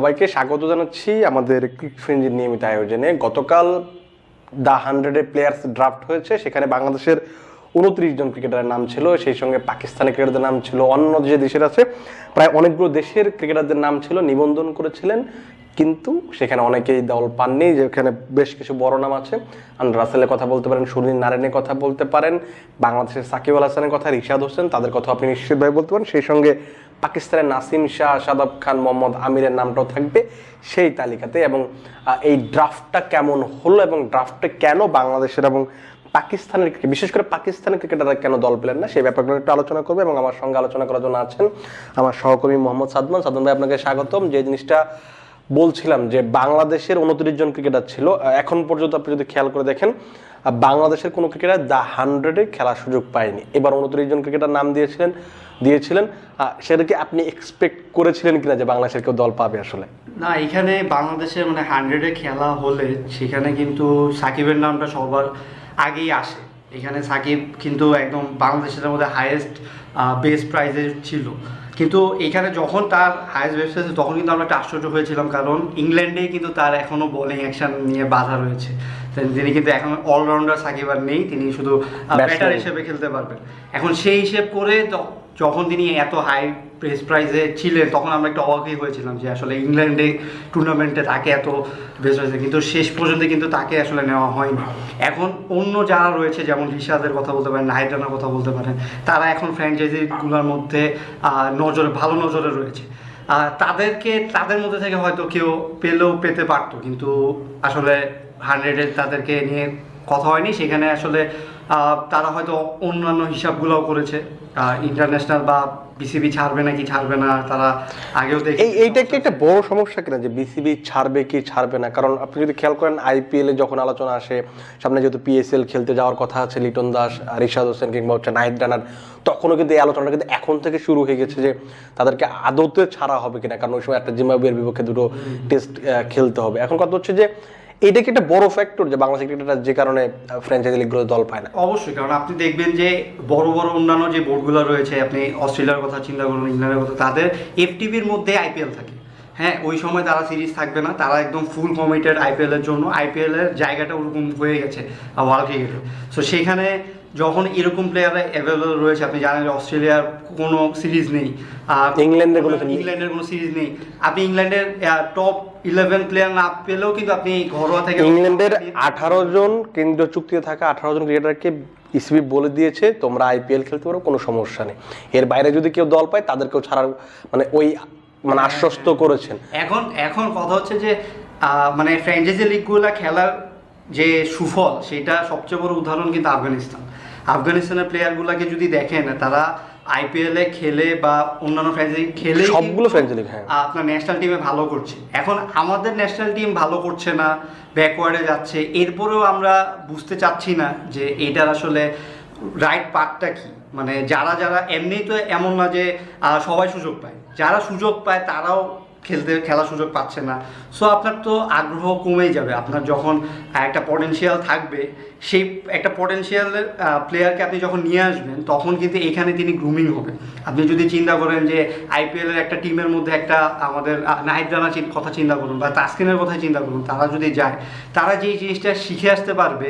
সবাইকে স্বাগত জানাচ্ছি আমাদের ক্রিক ফ্রেঞ্জের নিয়মিত আয়োজনে। গতকাল দ্য হান্ড্রেডের প্লেয়ার্স ড্রাফট হয়েছে, সেখানে বাংলাদেশের উনত্রিশ জন ক্রিকেটারের নাম ছিল, সেই সঙ্গে পাকিস্তানি ক্রিকেটারদের নাম ছিল অন্য যে দেশের আছে, প্রায় অনেকগুলো দেশের ক্রিকেটারদের নাম ছিল, নিবন্ধন করেছিলেন। কিন্তু সেখানে অনেকেই দল পাননি, যেখানে বেশ কিছু বড় নাম আছে। আন্ডার রাসেলের কথা বলতে পারেন সুনীল নারায়ণের কথা বলতে পারেন, বাংলাদেশের সাকিব আল হাসানের কথা, রিশাদ হোসেন, তাদের কথা আপনি নিশ্চিতভাবে বলতে পারেন। সেই সঙ্গে পাকিস্তানের নাসিম শাহ, সাদাব খান, মোহাম্মদ আমিরের নামটাও থাকবে সেই তালিকাতে। এবং এই ড্রাফটটা কেমন হলো এবং ড্রাফটে কেন বাংলাদেশের এবং পাকিস্তানের ক্রিকেট বিশেষ করে পাকিস্তানের ক্রিকেটাররা কেন দল পেলেন না, সেই ব্যাপারগুলো একটু আলোচনা করবে এবং আমার সঙ্গে আলোচনা করার জন্য আছেন আমার সহকর্মী মোহাম্মদ সাদমান। সাদমান ভাই, আপনাকে স্বাগতম। যে জিনিসটা বলছিলাম যে বাংলাদেশের উনত্রিশ জন ক্রিকেটার ছিল। এখন পর্যন্ত আপনি যদি খেয়াল করে দেখেন বাংলাদেশের কোনো ক্রিকেটার দ্য হান্ড্রেডে খেলার সুযোগ পায়নি। এবার উনত্রিশ জন ক্রিকেটার নাম দিয়েছিলেন দিয়েছিলেন। আহ, সেটা কি আপনি এক্সপেক্ট করেছিলেন কিনা যে বাংলাদেশের কেউ দল পাবে আসলে? না এখানে বাংলাদেশের মানে হান্ড্রেডে খেলা হলে সেখানে কিন্তু সাকিবের নামটা সবার আগেই আসে। এখানে সাকিব কিন্তু একদম বাংলাদেশের মধ্যে হাইয়েস্ট বেস্ট প্রাইজে ছিল। কিন্তু এখানে যখন তার হায়েস্ট ওয়েবসাইট তখন কিন্তু আমরা একটা আশ্চর্য হয়েছিলাম, কারণ ইংল্যান্ডে কিন্তু তার এখনও বোলিং অ্যাকশন নিয়ে বাধা রয়েছে। তিনি কিন্তু এখন অলরাউন্ডার সাকিব আর নেই তিনি শুধু ব্যাটার হিসেবে খেলতে পারবেন। এখন সেই হিসেব করে যখন তিনি এত হাই প্রেস প্রাইজে ছিলেন তখন আমরা একটু অবাকই হয়েছিলাম যে আসলে ইংল্যান্ডে টুর্নামেন্টে তাকে এত বেস্ট হয়েছে কিন্তু শেষ পর্যন্ত কিন্তু তাকে আসলে নেওয়া হয়নি। এখন অন্য যারা রয়েছে যেমন রিশাদের কথা বলতে পারেন নাহিদ রানার কথা বলতে পারেন তারা এখন ফ্র্যাঞ্চাইজিগুলোর মধ্যে নজরে ভালো নজরে রয়েছে। তাদেরকে, তাদের মধ্যে থেকে হয়তো কেউ পেলেও পেতে পারতো, কিন্তু আসলে হান্ড্রেডে তাদেরকে নিয়ে কথা হয়নি। সেখানে আসলে তারা হয়তো অন্যান্য হিসাবগুলোও করেছে। ইন্টারন্যাশনাল বা বিসিবি ছাড়বে নাকি ছাড়বে না তারা আগেও দেখে এই এইটা কি একটা বড় সমস্যা কিনা যে বিসিবি ছাড়বে কি ছাড়বে না? কারণ আপনি যদি খেয়াল করেন আইপিএল এ যখন আলোচনা আসে সামনে যেহেতু পিএসএল খেলতে যাওয়ার কথা আছে লিটন দাস রিশাদ হোসেন কিংবা হচ্ছে নাহিদ রানার তখনও কিন্তু এই আলোচনাটা কিন্তু এখন থেকে শুরু হয়ে গেছে যে তাদেরকে আদতে ছাড়া হবে কিনা? কারণ ওই সময় একটা জিম্বাবুয়ের বিপক্ষে দুটো টেস্ট খেলতে হবে। এখন কথা হচ্ছে যে এইটা কি একটা বড় ফ্যাক্টর যে বাংলাদেশ ক্রিকেটটা যে কারণে ফ্র্যাঞ্চাইজি লিগগুলো দল পায় না। অবশ্যই, কারণ আপনি দেখবেন যে বড় বড় অন্যান্য যে বোর্ডগুলো রয়েছে, আপনি অস্ট্রেলিয়ার কথা চিন্তা করুন, ইংল্যান্ডের কথা, তাদের এফটিভির মধ্যে আইপিএল থাকে। হ্যাঁ ওই সময় তারা সিরিজ থাকবে না, তারা একদম ফুল কমিটেড আইপিএল এর জন্য। আইপিএলের জায়গাটা ওরকম হয়ে গেছে ওয়ার্ল্ড ক্রিকেটে সো সেখানে যখন এরকম প্লেয়ার অ্যাভেলেবল রয়েছে আপনি জানেন যে অস্ট্রেলিয়ার কোনো সিরিজ নেই ইংল্যান্ডের কোনো ইংল্যান্ডের কোনো সিরিজ নেই। আপনি ইংল্যান্ডের টপ ইলেভেন প্লেয়ার না পেলেও কিন্তু আপনি ঘরোয়া থেকে ইংল্যান্ডের আঠারো জন কেন্দ্রীয় চুক্তিতে থাকা আঠারো জন ক্রিকেটারকে ইসিবি বলে দিয়েছে তোমরা আইপিএল খেলতে পারো কোনো সমস্যা নেই। এর বাইরে যদি কেউ দল পায় তাদেরকেও ছাড়ার মানে ওই মানে আশ্বস্ত করেছেন। এখন এখন কথা হচ্ছে যে মানে ফ্র্যাঞ্চাইজি লিগগুলো খেলার যে সুফল সেটা সবচেয়ে বড় উদাহরণ কিন্তু আফগানিস্তান। আফগানিস্তানের প্লেয়ারগুলোকে যদি দেখেন তারা আইপিএল খেলে বা অন্যান্য ফ্র্যাঞ্চাইজি খেলে সবগুলো league, হ্যাঁ। আপনার ন্যাশনাল টিমে ভালো করছে। এখন আমাদের ন্যাশনাল টিম ভালো করছে না ব্যাকওয়ার্ডে যাচ্ছে এরপরেও আমরা বুঝতে চাচ্ছি না যে এইটার আসলে রাইট পার্টটা কি। মানে যারা যারা এমনি তো এমন না যে সবাই সুযোগ পায়। যারা সুযোগ পায় তারাও খেলতে খেলার সুযোগ পাচ্ছে না। সো আপনার তো আগ্রহ কমেই যাবে। আপনার যখন একটা পটেনশিয়াল থাকবে, সেই একটা পটেনশিয়ালের প্লেয়ারকে আপনি যখন নিয়ে আসবেন, তখন কিন্তু এখানে তিনি গ্রুমিং হবে। আপনি যদি চিন্তা করেন যে আইপিএলের একটা টিমের মধ্যে একটা, আমাদের নাহিদ রানার কথা চিন্তা করুন বা তাসকিনের কথা চিন্তা করুন, তারা যদি যায়, তারা যেই জিনিসটা শিখে আসতে পারবে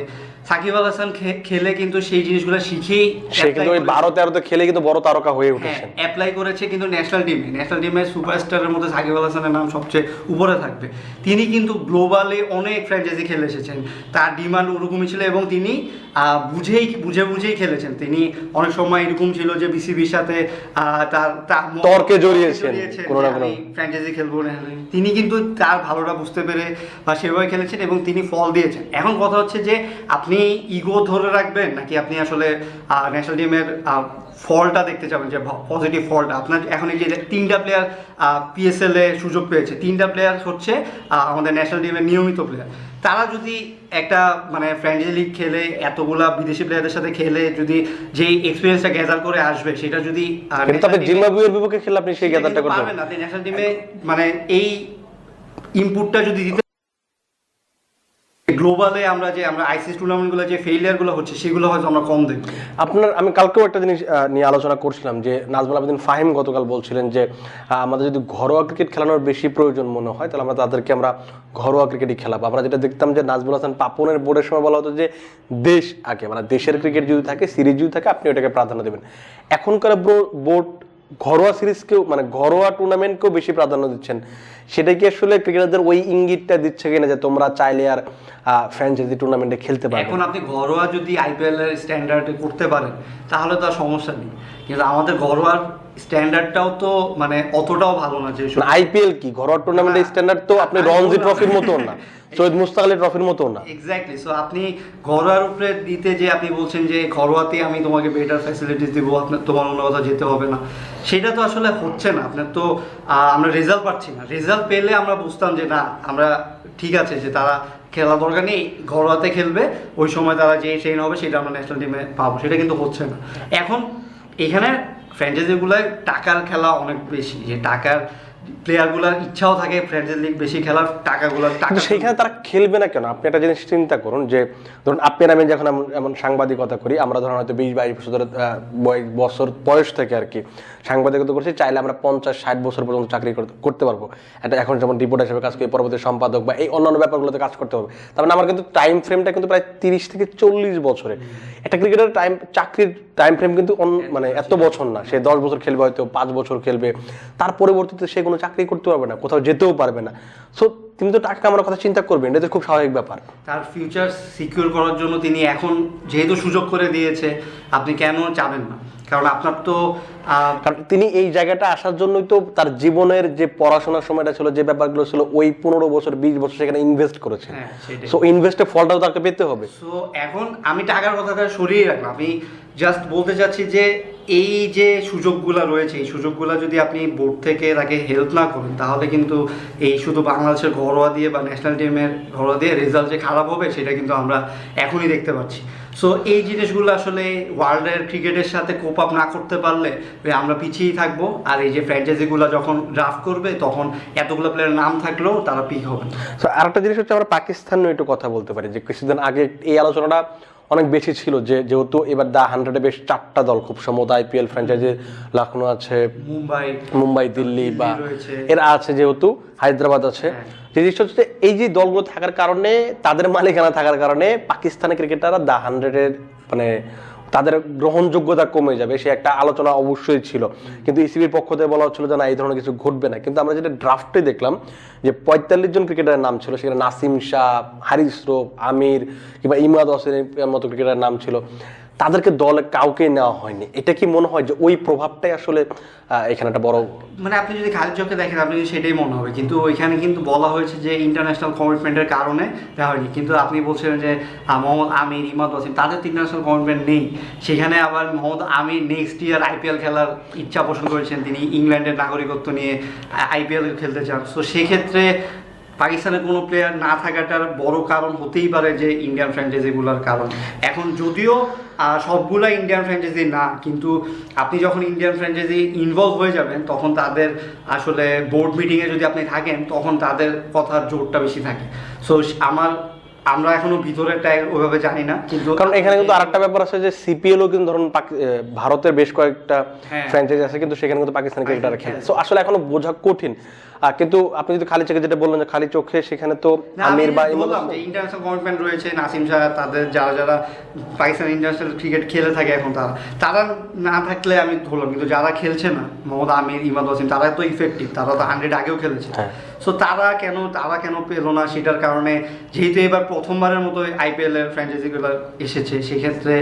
সাকিব আল হাসান খেলে কিন্তু সেই জিনিসগুলো শিখেই সে কিন্তু ওই বারো তেরোতে খেলে কিন্তু বড় তারকা হয়ে উঠেছেন অ্যাপ্লাই করেছে কিন্তু ন্যাশনাল টিমে ন্যাশনাল টিমের সুপারস্টারের মধ্যে সাকিব আল হাসানের নাম সবচেয়ে উপরে থাকবে। তিনি কিন্তু গ্লোবালে অনেক ফ্র্যাঞ্চাইজি খেলে এসেছেন। তার ডিমান্ড ওরকমই ছিল এবং তিনি বুঝেই বুঝে বুঝেই খেলেছেন। তিনি অনেক সময় এরকম ছিল যে বিসিবির সাথে তার তার তর্কে জড়িয়েছেন, জড়িয়েছেন কোনো না কোনো। ফ্র্যাঞ্চাইজি খেলব না। তিনি কিন্তু তার ভালোটা বুঝতে পেরে বা সেভাবে খেলেছেন এবং তিনি ফল দিয়েছেন। এখন কথা হচ্ছে যে আপনি ইগো ধরে রাখবেন নাকি আপনি আসলে ন্যাশনাল টিমের ফলটা দেখতে চাবেন যে পজিটিভ ফলটা? আপনার এখন এই যে তিনটা প্লেয়ার পিএসএল এ সুযোগ পেয়েছে তিনটা প্লেয়ার হচ্ছে আমাদের ন্যাশনাল টিমের নিয়মিত প্লেয়ার তারা যদি একটা মানে ফ্র্যাঞ্চাইজি লিগ খেলে এতগুলা বিদেশি প্লেয়ারদের সাথে খেলে যদি যেই এক্সপিরিয়েন্সটা গ্যাদার করে আসবে সেটা যদি আপনি জিম্বাবুয়ের বিপক্ষে খেলে আপনি সেই গ্যাদারটা করতে পারবেন। না। ন্যাশনাল টিমে মানে এই ইনপুটটা যদি দিতে গ্লোবালে আমরা যে, আমরা আইসিএস টুর্নামেন্টগুলো যে ফেইলিয়ারগুলো হচ্ছে, সেগুলো হয়তো আমরা কম দেখব। আপনার, আমি কালকেও একটা জিনিস নিয়ে আলোচনা করছিলাম যে, নাজমুল আবেদিন ফাহিম গতকাল বলছিলেন যে আমাদের যদি ঘরোয়া ক্রিকেট খেলানোর বেশি প্রয়োজন মনে হয়, তাহলে আমরা তাদেরকে আমরা ঘরোয়া ক্রিকেটই খেলাবো। আমরা যেটা দেখতাম যে, নাজমুল হাসান পাপনের বোর্ডের সময় বলা হতো যে, দেশ আগে মানে দেশের ক্রিকেট যদি থাকে সিরিজ যদি থাকে, আপনি ওটাকে প্রাধান্য দেবেন। এখনকার বোর্ড ঘরোয়া সিরিজকেও মানে ঘরোয়া টুর্নামেন্টকেও বেশি প্রাধান্য দিচ্ছেন। সেটা কি আসলে ক্রিকেটারদের ওই ইঙ্গিতটা দিচ্ছে কিনা যে তোমরা চাইলে আর ফ্র্যাঞ্চাইজি টুর্নামেন্টে খেলতে পারবে? এখন আপনি ঘরোয়া যদি আইপিএল এর স্ট্যান্ডার্ডে করতে পারেন তাহলে তো আর সমস্যা নেই। কিন্তু আমাদের ঘরোয়ার স্ট্যান্ডার্ডটাও তো মানে অতটাও ভালো না যে আইপিএল কি? ঘরোয়া টুর্নামেন্টের স্ট্যান্ডার্ড তো আপনি রঞ্জি ট্রফির মতো না। সৈয়দ মুস্তাক আলী ট্রফির মতো না। এক্স্যাক্টলি সো আপনি ঘরোয়ার উপরে দিতে যে আপনি বলছেন যে ঘরোয়াতে আমি তোমাকে বেটার ফ্যাসিলিটিস দিব আপনার তোমার অন্য কোথাও যেতে হবে না। সেটা তো আসলে হচ্ছে না। আপনার তো আমরা রেজাল্ট পাচ্ছি না। রেজাল্ট পেলে আমরা বুঝতাম যে, না, আমরা ঠিক আছে যে তারা খেলা দরকার নেই, ঘরোয়াতে খেলবে, ওই সময় তারা যে ট্রেন হবে সেটা আমরা ন্যাশনাল টিমে পাবো। সেটা কিন্তু হচ্ছে না। এখন এখানে ফ্র্যাঞ্চাইজিগুলোয় টাকার খেলা অনেক বেশি। যে টাকার প্লেয়ারগুলোর ইচ্ছাও থাকে লিগ বেশি খেলার টাকাগুলোর টাকা সেইখানে তারা খেলবে না কেন? আপনি একটা জিনিস চিন্তা করুন যে ধরুন আপনি আমি যখন এমন সাংবাদিকতা করি আমরা ধরুন হয়তো বিশ বাইশ বছর বছর বয়স থেকে আর কি সাংবাদিকতা করছি চাইলে আমরা পঞ্চাশ ষাট বছর পর্যন্ত চাকরি করতে- পারব। এটা এখন যেমন রিপোর্টার হিসেবে কাজ করি পরবর্তী সম্পাদক বা এই অন্যান্য ব্যাপারগুলোতে কাজ করতে হবে। তার মানে আমার কিন্তু টাইম ফ্রেমটা কিন্তু প্রায় তিরিশ থেকে চল্লিশ বছরে। একটা ক্রিকেটের টাইম চাকরির টাইম ফ্রেম কিন্তু অন- মানে এত বছর না। সে দশ বছর খেলবে হয়তো পাঁচ বছর খেলবে। তার পরবর্তীতে সে কোনো চাকরি করতে পারবে না, কোথাও যেতেও পারবে না। সো তিনি তো টাকা কামানোর কথা চিন্তা করবেন এটা তো খুব স্বাভাবিক ব্যাপার। তার ফিউচার সিকিউর করার জন্য তিনি এখন যেহেতু সুযোগ করে দিয়েছে, আপনি কেন চাবেন না? কারণ আপনার তো কারণ তিনি এই জায়গাটা আসার জন্যই তো তার জীবনের যে পড়াশোনার সময়টা ছিল যে ব্যাপারগুলো ছিল ওই পনেরো বছর বিশ বছর সেখানে ইনভেস্ট করেছেন। হ্যাঁ, সো ইনভেস্টের ফলটাও তাকে পেতে হবে। সো এখন আমি টাকার কথাটা সরিয়ে রাখলাম। আমি জাস্ট বলতে চাচ্ছি যে এই যে সুযোগগুলো রয়েছে এই সুযোগগুলো যদি আপনি বোর্ড থেকে তাকে হেল্প না করেন তাহলে কিন্তু এই শুধু বাংলাদেশের ঘরোয়া দিয়ে বা ন্যাশনাল টিমের ঘরোয়া দিয়ে রেজাল্ট যে খারাপ হবে সেটা কিন্তু আমরা এখনই দেখতে পাচ্ছি। সো এই জিনিসগুলো আসলে ওয়ার্ল্ডের ক্রিকেটের সাথে কোপ আপ না করতে পারলে আমরা পিছিয়েই থাকব। আর এই যে ফ্র্যাঞ্চাইজিগুলো যখন ড্রাফট করবে, তখন এতগুলো প্লেয়ার নাম থাকলেও তারা পিক হবে সো আরেকটা জিনিস হচ্ছে আমরা পাকিস্তান নিয়ে একটু কথা বলতে পারি। যে কিছুদিন আগে এই আলোচনাটা অনেক বেশি ছিল যে যেহেতু এবার দা হান্ড্রেডে বেশ চারটা দল খুব সম্ভবত আইপিএল ফ্র্যাঞ্চাইজি লখনৌ আছে মুম্বাই মুম্বাই দিল্লি বা এরা আছে যেহেতু হায়দ্রাবাদ আছে হ্যাঁ। যে জিনিসটা হচ্ছে এই যে দলগুলো থাকার কারণে তাদের মালিকানা থাকার কারণে পাকিস্তানের ক্রিকেটাররা দা হান্ড্রেডের মানে তাদের গ্রহণযোগ্যতা কমে যাবে, সে একটা আলোচনা অবশ্যই ছিল। কিন্তু ইসিবির পক্ষ থেকে বলা হচ্ছিল যে, না, এই ধরনের কিছু ঘটবে না। কিন্তু আমরা যেটা ড্রাফটে দেখলাম যে, পঁয়তাল্লিশ জন ক্রিকেটারের নাম ছিল, সেখানে নাসিম শাহ হারিস রোফ আমির কিংবা ইমাদ হোসেনের মতো ক্রিকেটারের নাম ছিল। তাদেরকে দলে কাউকে নেওয়া হয়নি। এটা কি মনে হয় যে ওই প্রভাবটাই আসলে এখানে একটা বড় মানে আপনি যদি খালিদ চোখে দেখেন, আপনি সেটাই মনে হবে। কিন্তু ওইখানে কিন্তু বলা হয়েছে যে ইন্টারন্যাশনাল কমিটমেন্টের কারণে দেওয়া হয়নি। কিন্তু আপনি বলছিলেন যে মোহাম্মদ আমির, ইমাদ ওয়াসিম তাদের তো ইন্টারন্যাশনাল কমিটমেন্ট নেই। সেখানে আবার Mohammad Amir next year IPL খেলার ইচ্ছা পোষণ করেছেন। তিনি ইংল্যান্ডের নাগরিকত্ব নিয়ে আইপিএল খেলতে চান। সো সেক্ষেত্রে পাকিস্তানের কোনো প্লেয়ার না থাকাটার বড় কারণ হতেই পারে যে ইন্ডিয়ান ফ্র্যাঞ্চাইজিগুলোর কারণ। এখন যদিও সবগুলা ইন্ডিয়ান ফ্র্যাঞ্চাইজি না কিন্তু আপনি যখন ইন্ডিয়ান ফ্র্যাঞ্চাইজি ইনভলভ হয়ে যাবেন তখন তাদের আসলে বোর্ড মিটিংয়ে যদি আপনি থাকেন তখন তাদের কথার জোরটা বেশি থাকে। সো আমার আমরা এখনও ভিতরেরটা ওইভাবে জানি না কিন্তু কারণ এখানে কিন্তু আরেকটা ব্যাপার আছে যে সিপিএলও কিন্তু ধরুন ভারতের বেশ কয়েকটা হ্যাঁ। ফ্র্যাঞ্চাইজি আছে কিন্তু সেখানে কিন্তু পাকিস্তানি ক্রিকেটার খেলে সো আসলে এখনও বোঝা কঠিন। কিন্তু আপনি যদি খালি চোখে যেটা বললেন যে খালি চোখে সেখানে তো আমির বা বললাম যে ইন্টারন্যাশনাল কমিটমেন্ট রয়েছে নাসিম শাহ তাদের যারা যারা পাকিস্তান ইন্টারন্যাশনাল ক্রিকেট খেলে থাকে এখন তারা তারা না থাকলে আমি ধরলাম কিন্তু যারা খেলছে না মোহাম্মদ আমির ইমাদ হোসেন তারা তো ইফেক্টিভ তারা তো হান্ড্রেড আগেও খেলেছে। হ্যাঁ। সো তারা কেন তারা কেন পেল না সেটার কারণে যেহেতু এবার প্রথমবারের মতো আইপিএল এর ফ্র্যাঞ্চাইজিগুলো এসেছে সেক্ষেত্রে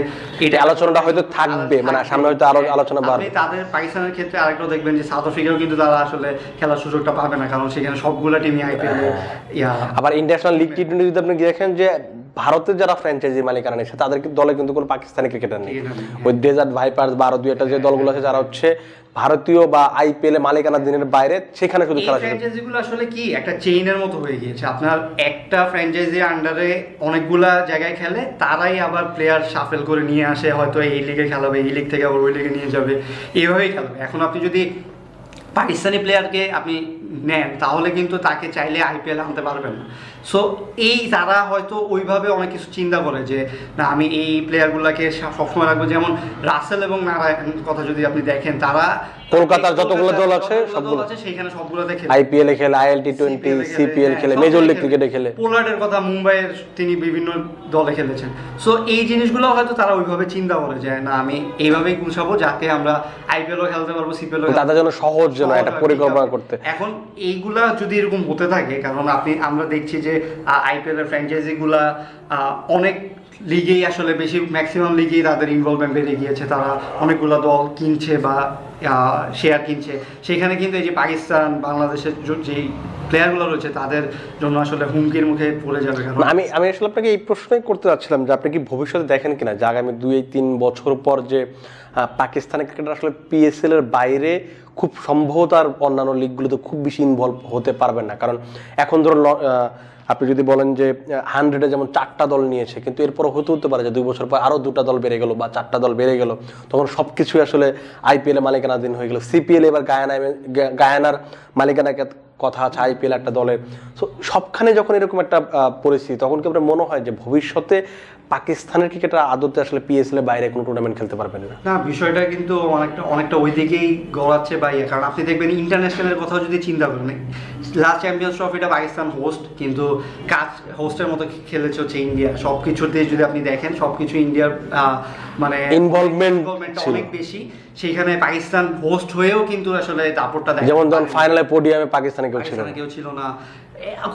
এটা আলোচনাটা হয়তো থাকবে মানে সামনে হয়তো আরও আলোচনা বাড়বে। তাদের পাকিস্তানের ক্ষেত্রে আরেকটাও দেখবেন যে সাউথ আফ্রিকাও কিন্তু তারা আসলে খেলার সুযোগটা পাবে। না কারণ সেখানে সবগুলা টিমই আইপিএল ইয়া। আবার ইন্টারন্যাশনাল লিগ টি টোয়েন্টি যদি আপনি দেখেন যে ভারতের যারা ফ্র্যাঞ্চাইজি মালিকানা নিচ্ছে তাদের দলে কিন্তু কোনো পাকিস্তানি ক্রিকেটার নেই। ওই ডেজার্ট ভাইপার্স বা আরও দুই একটা যে দলগুলো আছে যারা হচ্ছে ভারতীয় বা আইপিএল এ মালিকানা দিনের বাইরে সেখানে শুধু খেলা ফ্র্যাঞ্চাইজিগুলো আসলে কি? একটা চেইনের মতো হয়ে গিয়েছে। আপনার একটা ফ্র্যাঞ্চাইজির আন্ডারে অনেকগুলা জায়গায় খেলে তারাই আবার প্লেয়ার সাফেল করে নিয়ে আসে হয়তো এই লিগে খেলাবে এই লিগ থেকে আবার ওই লিগে নিয়ে যাবে এইভাবেই খেলাবে। এখন আপনি যদি পাকিস্তানি প্লেয়ারকে আপনি নেন, তাহলে কিন্তু তাকে চাইলে আইপিএল আনতে পারবেন না। সো এই তারা হয়তো ওইভাবে অনেক কিছু চিন্তা করে যে, না, আমি এই প্লেয়ারগুলোকে সবসময় রাখব। যেমন রাসেল এবং নারায়ণ কথা যদি আপনি দেখেন, তারা কলকাতার যতগুলো দল আছে, সবগুলো। আছে সেইখানে সবগুলোতে খেলে আইপিএল এ খেলে আইএল টি টোয়েন্টি সিপিএল হ্যাঁ, খেলে মেজর লিগ ক্রিকেটে খেলে। পোলার্ডের কথা মুম্বাইয়ের তিনি বিভিন্ন দলে খেলেছেন। সো এই জিনিসগুলো হয়তো তারা ওইভাবে চিন্তা করে যে না আমি এইভাবেই গুছাবো যাতে আমরা আইপিএলও খেলতে পারব সিপিএলও তাদের জন্য সহজ যেন একটা পরিকল্পনা করতে। এখন এইগুলা যদি এরকম হতে থাকে কারণ আপনি আমরা দেখছি যে আইপিএল এর ফ্র্যাঞ্চাইজিগুলা অনেক লিগেই আসলে বেশি ম্যাক্সিমাম লিগেই তাদের ইনভলভমেন্ট বেড়ে গিয়েছে। তারা অনেকগুলো দল কিনছে বা শেয়ার কিনছে। সেখানে কিন্তু এই যে পাকিস্তান বাংলাদেশের যেই প্লেয়ারগুলো রয়েছে তাদের জন্য আসলে হুমকির মুখে পড়ে যাবে কারণ আমি আমি আসলে আপনাকে এই প্রশ্নই করতে চাচ্ছিলাম যে আপনি কি ভবিষ্যতে দেখেন কিনা যে আগামী দুই তিন বছর পর যে পাকিস্তানের ক্রিকেটার আসলে পিএসএল এর বাইরে খুব সম্ভবত আর অন্যান্য লিগগুলোতে খুব বেশি ইনভলভ হতে পারবেন না। কারণ এখন আহ, আপনি যদি বলেন যে হান্ড্রেডে যেমন চারটা দল নিয়েছে, কিন্তু এরপর হতে হতে পারে যে দুই বছর পর আরও দুটা দল বেড়ে গেলো বা চারটা দল বেড়ে গেলো, তখন সব কিছুই আসলে আইপিএলে মালিকানাধীন হয়ে গেলো। সিপিএল এবার গায়ানা গায়ানার মালিকানা কথা আছে আইপিএল একটা দলের সো সবখানে যখন এরকম একটা পরিস্থিতি তখন কি আপনার মনে হয় যে ভবিষ্যতে পাকিস্তানের ক্রিকেটার আদতে আসলে পিএসএল এর বাইরে কোনো টুর্নামেন্ট খেলতে পারবেন না? না বিষয়টা কিন্তু অনেকটা অনেকটা ওই দিকেই গড়াচ্ছে বা ইয়ে কারণ আপনি দেখবেন ইন্টারন্যাশনালের কথাও যদি চিন্তা করেন লাস্ট চ্যাম্পিয়ন্স ট্রফিটা পাকিস্তান হোস্ট কিন্তু কাজ হোস্টের মতো খেলেছে হচ্ছে ইন্ডিয়া সব কিছুতে যদি আপনি দেখেন সব কিছু ইন্ডিয়ার মানে ইনভলভমেন্ট। অনেক বেশি। সেইখানে পাকিস্তান হোস্ট হয়েও কিন্তু আসলে দাপটটা দেখে যেমন ধরুন ফাইনালে পোডিয়ামে পাকিস্তানে কেউ ছিল না। কেউ ছিল না।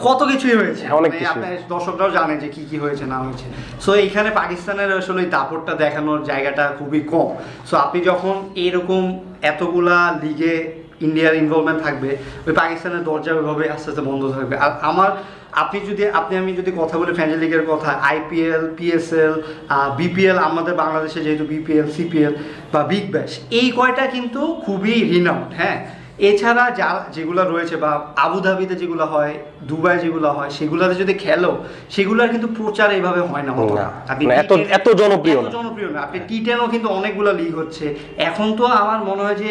কত কিছুই হয়েছে। অনেক মানে দর্শকরাও জানে যে কি কি হয়েছে না হয়েছে। সো এইখানে পাকিস্তানের আসলে দাপটটা দেখানোর জায়গাটা খুবই কম। সো আপনি যখন এরকম এতগুলা লিগে ইন্ডিয়ার ইনভলভমেন্ট থাকবে, ওই পাকিস্তানের দরজা ওইভাবে আস্তে আস্তে বন্ধ থাকবে। আর আমার, আপনি যদি, আপনি, আমি যদি কথা বলি ফ্যান্ডি লিগের কথা আইপিএল পিএসএল বিপিএল আমাদের বাংলাদেশে যেহেতু বিপিএল সিপিএল বা বিগ ব্যাশ এই কয়টা কিন্তু খুবই রিনাউন্ড হ্যাঁ? এছাড়া যা যেগুলো রয়েছে বা আবুধাবিতে যেগুলো হয় দুবাই যেগুলো হয় সেগুলোতে যদি খেলো সেগুলোর কিন্তু প্রচার এইভাবে হয় না আপনি মানে এত- এত জনপ্রিয় না। জনপ্রিয় না আপনি টি টেনও কিন্তু অনেকগুলো লিগ হচ্ছে এখন তো আমার মনে হয় যে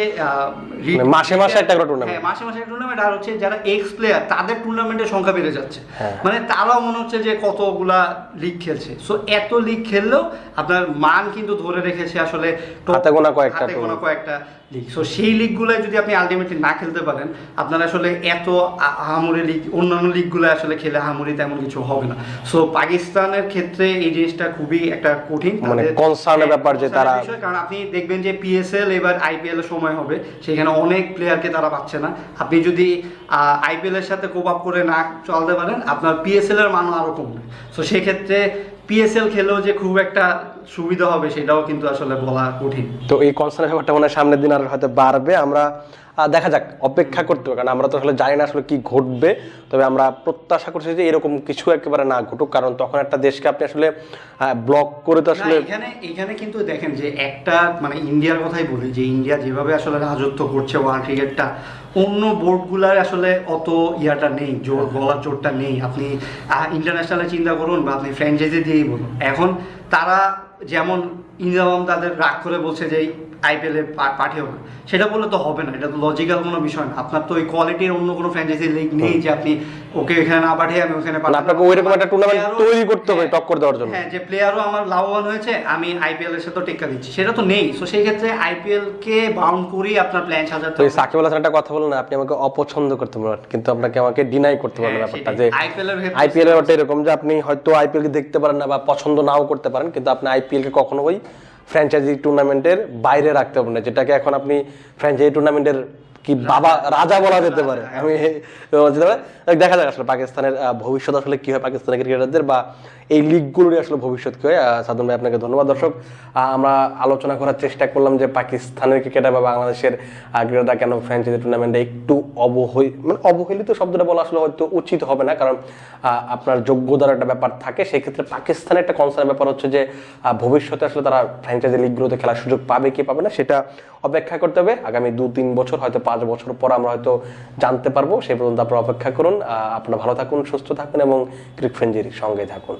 মানে মাসে মাসে একটা করে tournament। হ্যাঁ মাসে মাসে একটা টুর্নামেন্ট আর হচ্ছে যারা এক্স প্লেয়ার তাদের টুর্নামেন্টের সংখ্যা বেড়ে যাচ্ছে হ্যাঁ। মানে তারাও মনে হচ্ছে যে কতগুলা লিগ খেলছে সো এত লিগ খেললেও আপনার মান কিন্তু ধরে রেখেছে আসলে হাতে গোনা কয়েকটা হাতে গোনা। কয়েকটা লিগ সো সেই লিগগুলোয় যদি আপনি আলটিমেটলি না খেলতে পারেন আপনার আসলে এত আহামরি লিগ অন্যান্য লিগগুলো আসলে খেলে আহামরি তেমন কিছু হবে না। সো পাকিস্তানের ক্ষেত্রে এই জিনিসটা খুবই একটা কঠিন। মানে হ্যাঁ, ব্যাপার যে তারা- কারণ আপনি দেখবেন যে পিএসএল এবার আইপিএল এর সময় হবে সেখানে অনেক প্লেয়ারকে তারা পাচ্ছে না। আপনি যদি আইপিএল এর সাথে কোপ আপ করে না চলতে পারেন আপনার পিএসএল এর মানও আরও কমবে। সো সেক্ষেত্রে পিএসএল খেলেও যে খুব একটা সুবিধা হবে সেটাও কিন্তু আসলে বলা কঠিন। তো এই কনসার্নের ব্যাপারটা মনে হয় সামনের দিন আর হয়তো বাড়বে। আমরা দেখা যাক অপেক্ষা করতে হবে কারণ আমরা তো আসলে জানি না আসলে কি ঘটবে তবে আমরা প্রত্যাশা করছি যে এরকম কিছু একেবারে না ঘটুক কারণ তখন একটা দেশকে আপনি আসলে ব্লক করে তো আসলে এখানে এখানে কিন্তু দেখেন যে একটা মানে ইন্ডিয়ার কথাই বলি যে ইন্ডিয়া যেভাবে আসলে রাজত্ব করছে ওয়ার্ল্ড ক্রিকেটটা অন্য বোর্ডগুলার আসলে অত ইয়াটা নেই জোর গলার জোরটা নেই। আপনি ইন্টারন্যাশনালে চিন্তা করুন বা আপনি ফ্র্যাঞ্চাইজি দিয়েই বলুন। এখন তারা যেমন ইন্ডিয়াম তাদের রাগ করে বলছে যে আইপিএলে পাঠিয়ে হবে সেটা বললে তো হবে না এটা তো লজিক্যাল কোনো বিষয় না। আপনার তো ওই কোয়ালিটির অন্য কোনো ফ্র্যাঞ্চাইজি লিগ নেই যে আপনি ওকে এখানে না পাঠিয়ে আমি ওখানে মানে আপনাকে ওইরকম একটা Player-ও- তৈরি করতে হবে হ্যাঁ, টক্কর দেওয়ার জন্য। হ্যাঁ যে প্লেয়ারও আমার লাভবান হয়েছে আমি আইপিএল এর সাথে টেক্কা দিচ্ছি। সেটা তো নেই। সো সেই ক্ষেত্রে আইপিএল কে বাউন্ড করেই আপনার প্ল্যান সাজাতে তো। সাকিব আল হাসান একটা কথা বলেন না আপনি আমাকে অপছন্দ করতে পারেন কিন্তু আপনাকে আমাকে ডিনাই করতে পারেন হ্যাঁ, ব্যাপারটা যে IPL এর আইপিএল এর এরকম যে আপনি হয়তো আইপিএল কে দেখতে পারেন না বা পছন্দ নাও করতে পারেন কিন্তু আপনি আইপিএল কে কখনোই ফ্র্যাঞ্চাইজি টুর্নামেন্টের বাইরে রাখতে হবে না, যেটাকে এখন আপনি ফ্র্যাঞ্চাইজি টুর্নামেন্টের কি বাবা রাজা বলা যেতে পারে আমি। দেখা যাক আসলে পাকিস্তানের ভবিষ্যৎ আসলে কি হয় পাকিস্তানের ক্রিকেটারদের বা এই লিগগুলোরই আসলে ভবিষ্যৎ কি হয়? সাদুম ভাই, আপনাকে ধন্যবাদ। দর্শক আমরা আলোচনা করার চেষ্টা করলাম যে পাকিস্তানের ক্রিকেটার বা বাংলাদেশের ক্রিকেটাররা কেন ফ্র্যাঞ্চাইজি টুর্নামেন্টে একটু অবহেল মানে অবহেলিত শব্দটা বলা আসলে হয়তো উচিত হবে না, কারণ আপনার যোগ্যতার একটা ব্যাপার থাকে। সেক্ষেত্রে পাকিস্তানের একটা কনসার্ন ব্যাপার হচ্ছে যে ভবিষ্যতে আসলে তারা ফ্র্যাঞ্চাইজি লিগগুলোতে খেলার সুযোগ পাবে কি পাবে না, সেটা অপেক্ষা করতে হবে। আগামী দু তিন বছর, হয়তো পাঁচ বছর পর আমরা হয়তো জানতে পারব। সেই পর্যন্ত আপনারা অপেক্ষা করুন। আপনারা ভালো থাকুন, সুস্থ থাকুন এবং ক্রিক ফ্রেঞ্জির সঙ্গে থাকুন।